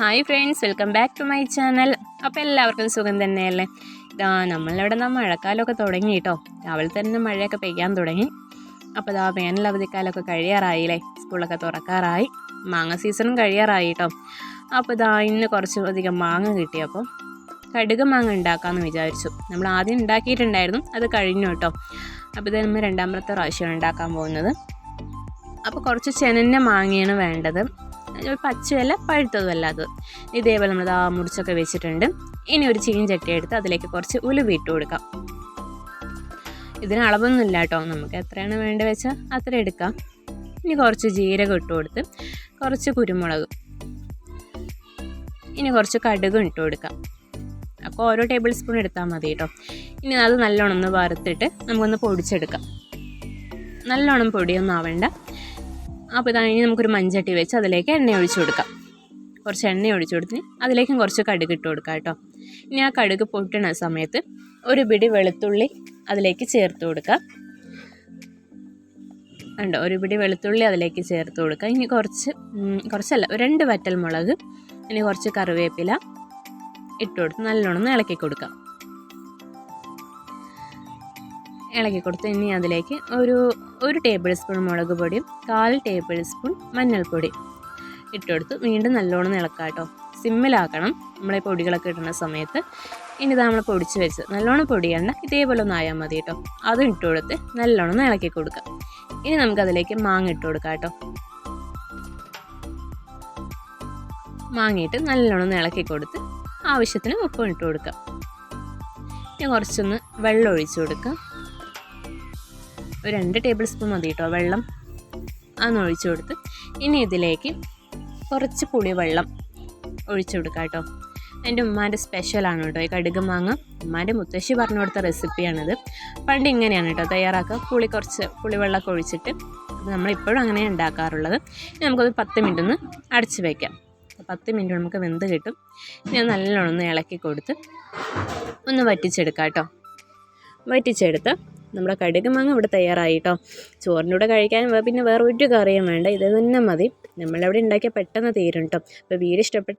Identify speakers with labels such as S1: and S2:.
S1: Hi friends welcome back to my channel. അപ്പോൾ എല്ലാവർക്കും സുഖം തന്നെയല്ലേ? ഇതാ നമ്മളിവിടെ നിന്ന് മഴക്കാലമൊക്കെ തുടങ്ങി കേട്ടോ. രാവിലെ തന്നെ മഴയൊക്കെ പെയ്യാൻ തുടങ്ങി. അപ്പോൾ ഇതാ വേനൽ അവധിക്കാലമൊക്കെ കഴിയാറായില്ലേ? സ്കൂളൊക്കെ തുറക്കാറായി. മാങ്ങ സീസണും കഴിയാറായി കേട്ടോ. അപ്പോൾ ഇതാ ഇന്ന് കുറച്ച് അധികം മാങ്ങ കിട്ടിയപ്പോൾ കടുക് മാങ്ങ ഉണ്ടാക്കാമെന്ന് വിചാരിച്ചു. നമ്മൾ ആദ്യം ഉണ്ടാക്കിയിട്ടുണ്ടായിരുന്നു അത് കഴിഞ്ഞു കേട്ടോ. അപ്പോൾ ഇത് നമ്മൾ രണ്ടാമത്തെ പ്രാവശ്യമാണ് ഉണ്ടാക്കാൻ പോകുന്നത്. അപ്പോൾ കുറച്ച് ചെനന്നെ മാങ്ങയാണ് വേണ്ടത്. പച്ചയല്ല പഴുത്തതുമല്ല അത്. ഇതേപോലെ നമ്മൾ ആ മുറിച്ചൊക്കെ വെച്ചിട്ടുണ്ട്. ഇനി ഒരു ചീഞ്ചട്ടി എടുത്ത് അതിലേക്ക് കുറച്ച് ഉലുവ ഇട്ട് കൊടുക്കാം. ഇതിന് അളവൊന്നും ഇല്ല കേട്ടോ. നമുക്ക് എത്രയാണ് വേണ്ടത് വെച്ചാൽ അത്ര എടുക്കാം. ഇനി കുറച്ച് ജീരകം ഇട്ട് കൊടുത്ത് കുറച്ച് കുരുമുളക്. ഇനി കുറച്ച് കടുകും ഇട്ട് കൊടുക്കാം. അപ്പോൾ ഓരോ ടേബിൾ സ്പൂൺ എടുത്താൽ മതി കേട്ടോ. ഇനി അത് നല്ലോണം ഒന്ന് വറുത്തിട്ട് നമുക്കൊന്ന് പൊടിച്ചെടുക്കാം. നല്ലോണം പൊടിയൊന്നും ആവേണ്ട. അപ്പോൾ ഇതാണ് ഇനി നമുക്കൊരു മഞ്ചട്ടി വെച്ച് അതിലേക്ക് എണ്ണ ഒഴിച്ചു കൊടുക്കാം. കുറച്ച് എണ്ണ ഒഴിച്ചു കൊടുത്തിന് അതിലേക്കും കുറച്ച് കടുക് ഇട്ട് കൊടുക്കാം കേട്ടോ. ഇനി ആ കടുക് പൊട്ടണ സമയത്ത് ഒരു പിടി വെളുത്തുള്ളി അതിലേക്ക് ചേർത്ത് കൊടുക്കാം ഉണ്ടോ ഒരു പിടി വെളുത്തുള്ളി അതിലേക്ക് ചേർത്ത് കൊടുക്കുക. ഇനി കുറച്ച് കുറച്ചല്ല രണ്ട് വറ്റൽ മുളക് ഇനി കുറച്ച് കറിവേപ്പില ഇട്ട് കൊടുത്ത് നല്ലോണം ഇളക്കി കൊടുക്കാം. ഇളക്കി കൊടുത്ത് ഇനി അതിലേക്ക് ഒരു ഒരു ടേബിൾ സ്പൂൺ മുളക് പൊടിയും കാൽ ടേബിൾ സ്പൂൺ മഞ്ഞൾപ്പൊടി ഇട്ടുകൊടുത്ത് വീണ്ടും നല്ലോണം ഇളക്കാം കേട്ടോ സിമ്മിലാക്കണം നമ്മളെ പൊടികളൊക്കെ ഇടുന്ന സമയത്ത്. ഇനി നമ്മൾ പൊടിച്ച് വെച്ച് നല്ലോണം പൊടിയണ്ട. ഇതേപോലെ ഒന്ന് ആയാൽ മതി കേട്ടോ അതും ഇട്ട് കൊടുത്ത് നല്ലോണം ഒന്ന് ഇളക്കി കൊടുക്കാം. ഇനി നമുക്കതിലേക്ക് മാങ്ങ ഇട്ട് കൊടുക്കാം കേട്ടോ മാങ്ങയിട്ട് നല്ലോണം ഒന്ന് ഇളക്കി കൊടുത്ത് ആവശ്യത്തിന് ഉപ്പും ഇട്ട് കൊടുക്കാം. ഇനി കുറച്ചൊന്ന് വെള്ളം ഒഴിച്ചു കൊടുക്കാം. ഒരു രണ്ട് ടേബിൾ സ്പൂൺ മതി കേട്ടോ വെള്ളം അതൊന്ന് ഒഴിച്ചു കൊടുത്ത്. ഇനി ഇതിലേക്ക് കുറച്ച് പുളിവെള്ളം ഒഴിച്ചു കൊടുക്കാം കേട്ടോ. എന്റെ ഉമ്മാന്റെ സ്പെഷ്യലാണ് കേട്ടോ. ഈ കടുക് മാങ്ങ. ഉമ്മാന്റെ മുത്തശ്ശി പറഞ്ഞു കൊടുത്ത റെസിപ്പിയാണിത് പണ്ട് ഇങ്ങനെയാണ് കേട്ടോ തയ്യാറാക്കുക. പുളി കുറച്ച് പുളിവെള്ളമൊക്കെ ഒഴിച്ചിട്ട് അപ്പോൾ നമ്മളിപ്പോഴും അങ്ങനെ ഉണ്ടാക്കാറുള്ളത്. ഇനി നമുക്കത് പത്ത് മിനിറ്റ് ഒന്ന് അടച്ച് വയ്ക്കാം പത്ത് മിനിറ്റ് നമുക്ക് വെന്ത് കിട്ടും. ഞാൻ നല്ലോണം ഒന്ന് ഇളക്കി കൊടുത്ത് ഒന്ന് വറ്റിച്ചെടുക്കാം കേട്ടോ. വറ്റിച്ചെടുത്ത് നമ്മുടെ കടുക് മാങ്ങ ഇവിടെ തയ്യാറായി കേട്ടോ ചോറിന്റെ കൂടെ കഴിക്കാൻ പിന്നെ വേറെ ഒരു കറിയും വേണ്ട. ഇത് തന്നെ മതി. നമ്മളവിടെ ഉണ്ടാക്കിയാൽ പെട്ടെന്ന് തീരും കേട്ടോ അപ്പോൾ വീഡിയോ ഇഷ്ടപ്പെട്ട